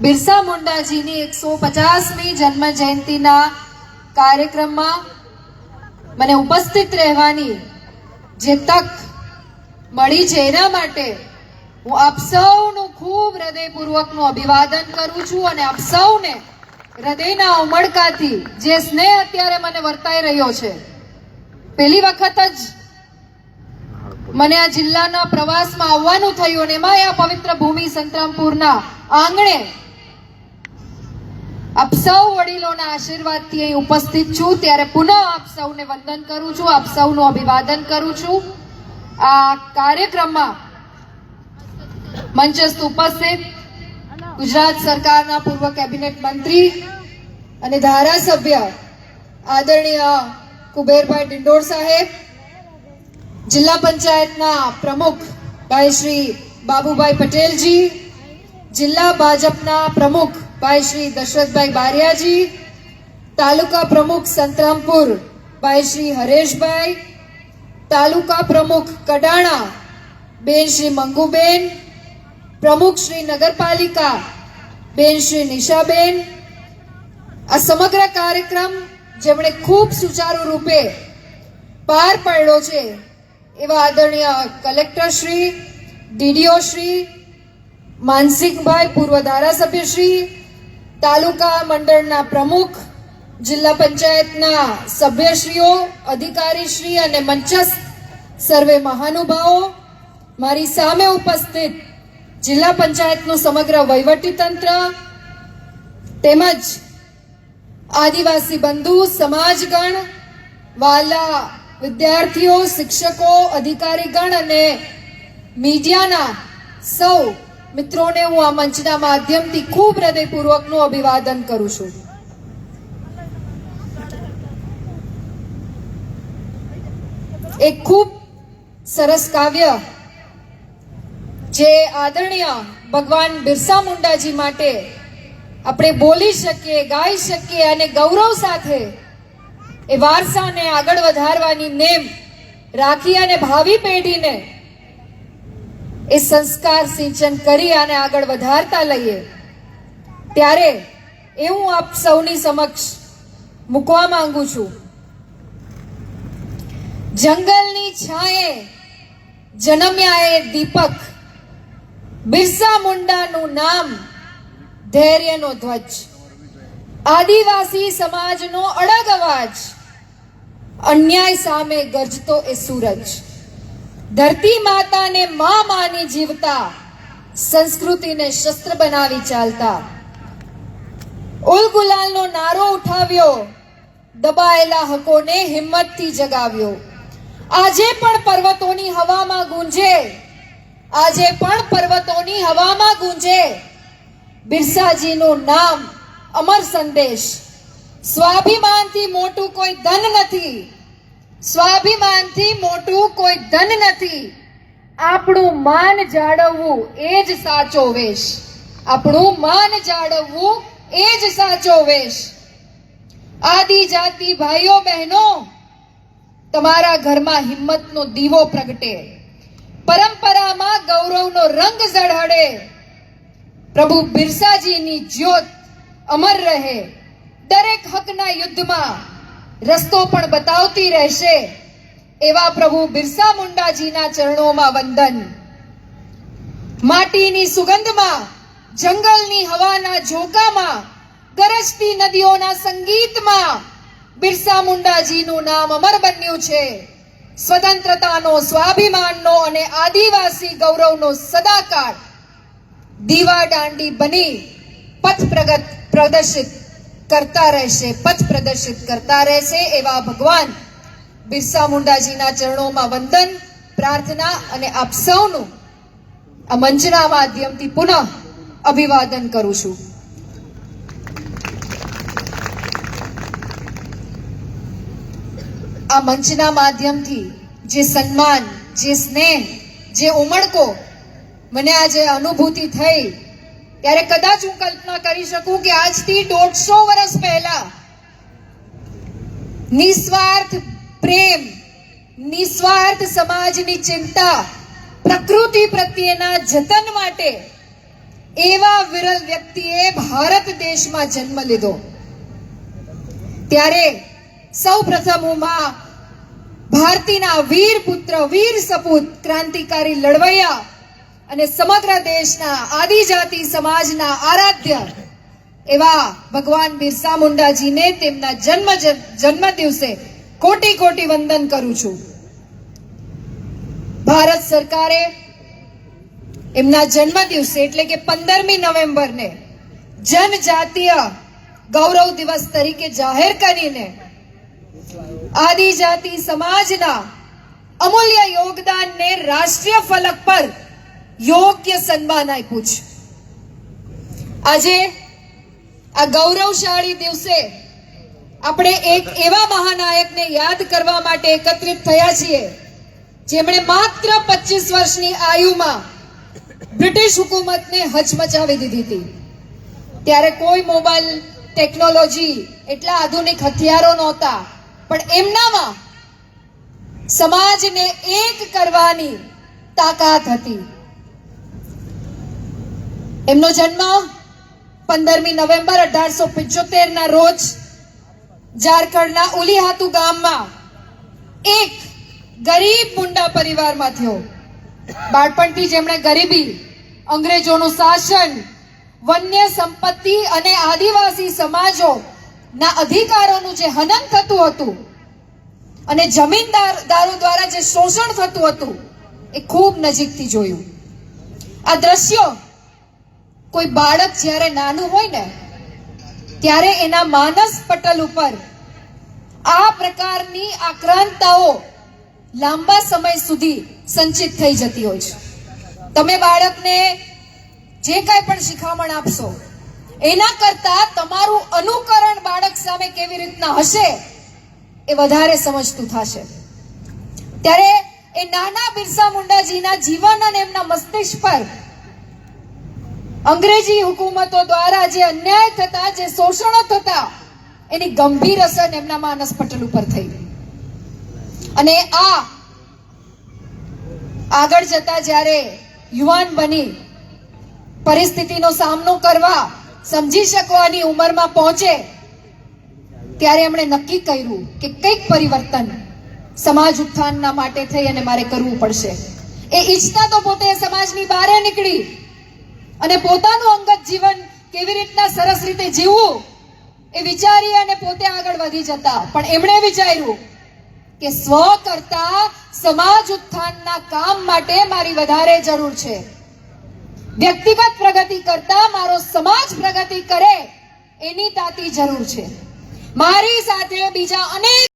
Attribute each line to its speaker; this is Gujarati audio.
Speaker 1: બિરસા મુંડાજીની એકસો પચાસમી જન્મ જયંતિના કાર્યક્રમમાં મને ઉપસ્થિત રહેવાની જે તક મળી છે એના માટે હું આપ સૌનું ખૂબ હૃદયપૂર્વકનું અભિવાદન કરું છું અને આપ સૌને હૃદયના ઉમળકાથી જે સ્નેહ અત્યારે મને વર્તાઈ રહ્યો છે, પહેલી વખત જ મને આ જિલ્લાના પ્રવાસમાં આવવાનું થયું અને એમાં આ પવિત્ર ભૂમિ સંતરામપુરના આંગણે આપ સૌ વડીલોના આશીર્વાદથી અહીં ઉપસ્થિત છું. ત્યારે પુનઃ આપ સૌને વંદન કરું છું, આપ સૌનું અભિવાદન કરું છું. આ કાર્યક્રમમાં મંચસ્થ ઉપસ્થિત ગુજરાત સરકારના પૂર્વ કેબિનેટ મંત્રી અને ધારાસભ્ય આદરણીય કુબેરભાઈ ડિંડોર સાહેબ, જિલ્લા પંચાયતના પ્રમુખ ભાઈ શ્રી બાબુભાઈ પટેલજી, જિલ્લા ભાજપના પ્રમુખ ભાઈ શ્રી દશરથભાઈ બારિયાજી, તાલુકા પ્રમુખ સંતરામપુર ભાઈ શ્રી હરેશભાઈ, તાલુકા પ્રમુખ કડાણા, બેન શ્રી મંગુબેન, પ્રમુખ શ્રી નગરપાલિકા, બેન શ્રી નિશાબેન. આ સમગ્ર કાર્યક્રમ જેમણે ખૂબ સુચારુ રૂપે પાર પાડ્યો છે, એવા આદરણીય કલેક્ટર શ્રી, ડીડીઓ શ્રી, માનસિંહભાઈ પૂર્વ ધારાસભ્ય શ્રી તાલુકા મંડળના પ્રમુખ, જિલ્લા પંચાયતના સભ્યશ્રીઓ, અધિકારીશ્રી અને મંચસ્થ સર્વે મહાનુભાવો, મારી સામે ઉપસ્થિત જિલ્લા પંચાયતનું સમગ્ર વહીવટી તંત્ર તેમજ આદિવાસી બંધુ, સમાજગણ, વાલા વિદ્યાર્થીઓ, શિક્ષકો, અધિકારીગણ અને મીડિયાના સૌ મિત્રોને હું આ મંચના માધ્યમથી ખૂબ હૃદયપૂર્વકનું અભિવાદન કરું છું. એક ખૂબ સરસ કાવ્ય જે આદરણીય ભગવાન બિરસા મુંડાજી માટે આપણે બોલી શકીએ, ગાઈ શકીએ અને ગૌરવ સાથે એ વારસાને આગળ વધારવાની નેમ રાખી અને ભાવિ પેઢીને એ સંસ્કાર સિંચન કરી અને આગળ વધારતા લઈએ. ત્યારે એ હું આપ સૌની સમક્ષ મૂકવા માંગુ છું. જંગલની છાંયે જન્મ્યા એ દીપક બિરસા મુંડાનું નામ ધૈર્યનો ધ્વજ. આદિવાસી સમાજનો અડગ અવાજ અન્યાય સામે ગરજતો એ સૂરજ. ધરતી માતાને મા માની જીવતા, સંસ્કૃતિને શસ્ત્ર બનાવી ચાલતા. ઉલ ગુલાલનો નારો ઉઠાવ્યો, દબાયેલા હકોને હિંમતથી જગાવ્યો. આજે પણ પર્વતોની હવામાં ગુંજે, આજે પણ પર્વતોની હવામાં ગુંજે. બિરસાજીનું નામ અમર સંદેશ. સ્વાભિમાનથી મોટું કોઈ ધન નથી. સ્વાભિમાનથી મોટું કોઈ ધન નથી. આપણું માન જાળવવું એ જ સાચો વેશ. આપણું માન જાળવવું એ જ સાચો વેશ. આદિજાતિ ભાઈઓ બહેનો, તમારા ઘરમાં હિંમતનો દીવો પ્રગટે. પરંપરામાં ગૌરવનો રંગ ઝળહળે. પ્રભુ બિરસાજીની જ્યોત અમર રહે. દરેક હકના યુદ્ધમાં રસ્તો પણ બતાવતી રહેશે. એવા પ્રભુ બિરસા મુંડાજીના ચરણોમાં વંદન. માટીની સુગંધમાં, જંગલની હવાના ઝોકામાં, ગરજતી નદીઓના સંગીતમાં બિરસા મુંડાજીનું નામ અમર બન્યું છે. સ્વતંત્રતાનો, સ્વાભિમાનનો અને આદિવાસી ગૌરવનો સદાકાળ દીવા દાંડી બની પથ પ્રગત પ્રદર્શિત. કરતા રહેશે, પથ પ્રદર્શિત કરતા રહેશે એવા ભગવાન બિરસા મુંડાજીના ચરણોમાં વંદન, પ્રાર્થના અને આપ સૌનું આ મંચના માધ્યમથી પુનઃ અભિવાદન કરું છું. આ મંચના માધ્યમથી જે સન્માન, જે સ્નેહ, જે ઉમળકો મને આજે અનુભૂતિ થઈ ત્યારે કદાચ હું કલ્પના કરી શકું કે આજથી દોઢસો વર્ષ પહેલા નિસ્વાર્થ પ્રેમ, નિસ્વાર્થ સમાજની ચિંતા, પ્રકૃતિ પ્રત્યેના જતન માટે એવા વિરલ વ્યક્તિએ ભારત દેશમાં જન્મ લીધો. ત્યારે સૌ પ્રથમ હું ભારતીના વીર પુત્ર વીર સપૂત ક્રાંતિકારી લડવૈયા અને સમગ્ર દેશના આદિજાતિ સમાજના આરાધ્ય એવા ભગવાન બિરસા મુંડાજીને તેમના જન્મ જન્મ દિવસે કોટી કોટી વંદન કરું છું. ભારત સરકારે એમના જન્મ દિવસે એટલે કે પંદરમી નવેમ્બરને જનજાતીય ગૌરવ દિવસ તરીકે જાહેર કરીને આદિજાતિ સમાજના અમૂલ્ય યોગદાનને રાષ્ટ્રીય ફલક પર યોગ્ય સન્માન આપ્યું છે. આજે આ ગૌરવશાળી દિવસે આપણે એક એવા મહાનાયકને યાદ કરવા માટે એકત્રિત થયા છીએ, જેમણે માત્ર 25 વર્ષની આયુમાં બ્રિટિશ હુકુમતને હચમચાવી દીધી હતી. ત્યારે કોઈ મોબાઈલ ટેકનોલોજી એટલા આધુનિક હથિયારો નહોતા, પણ એમનામાં સમાજને એક કરવાની તાકાત હતી. એમનો જન્મ પંદરમી નવેમ્બર અઢારસો ના રોજ ઝારખંડના ઉલીહાતુ ગામમાં એક ગરીબ મુંડા પરિવારમાં થયો. બાળપણથી જેમણે ગરીબી, અંગ્રેજોનું શાસન, વન્ય સંપત્તિ અને આદિવાસી સમાજો ના અધિકારોનું જે હનન થતું હતું અને જમીનદાર દારો દ્વારા જે શોષણ થતું હતું, એ ખૂબ નજીકથી જોયું. આ દ્રશ્યો કોઈ બાળક જ્યારે નાનું હોય ને, ત્યારે એના માનસ પટલ ઉપર આ પ્રકારની આક્રાંતાઓ લાંબા સમય સુધી સંચિત થઈ જતી હોય છે. તમે બાળકને જે કાંઈ પણ શિખામણ આપશો, એના કરતા તમારું અનુકરણ બાળક સામે કેવી રીતના હશે, એ વધારે સમજતું થશે. ત્યારે એ નાના બિરસા મુંડાજીના જીવન અને એમના મસ્તિષ્ક પર અંગ્રેજી હુકુમતો દ્વારા જે અન્યાય થતા, જે શોષણો થતા, એની ગંભીર અસર એમના માનસ પટલ ઉપર થઈ. અને આ આગળ જતા જ્યારે યુવાન બની, પરિસ્થિતિનો સામનો કરવા સમજી શકવાની ઉંમરમાં પહોંચે, ત્યારે એમણે નક્કી કર્યું કે કંઈક પરિવર્તન સમાજ ઉત્થાનના માટે થઈ અને મારે કરવું પડશે. એ ઈચ્છતા તો પોતે સમાજની બહાર નીકળી. અને પોતાનું અંગત જીવન કેવી રીતના સરસ રીતે જીવવું એ વિચારી અને પોતે આગળ વધી જતા. પણ એમણે વિચાર્યું કે સ્વ કરતા સમાજ ઉત્થાનના કામ માટે મારી વધારે જરૂર છે. વ્યક્તિગત પ્રગતિ કરતા મારો સમાજ પ્રગતિ કરે એની તાતી જરૂર છે. મારી સાથે બીજા અનેક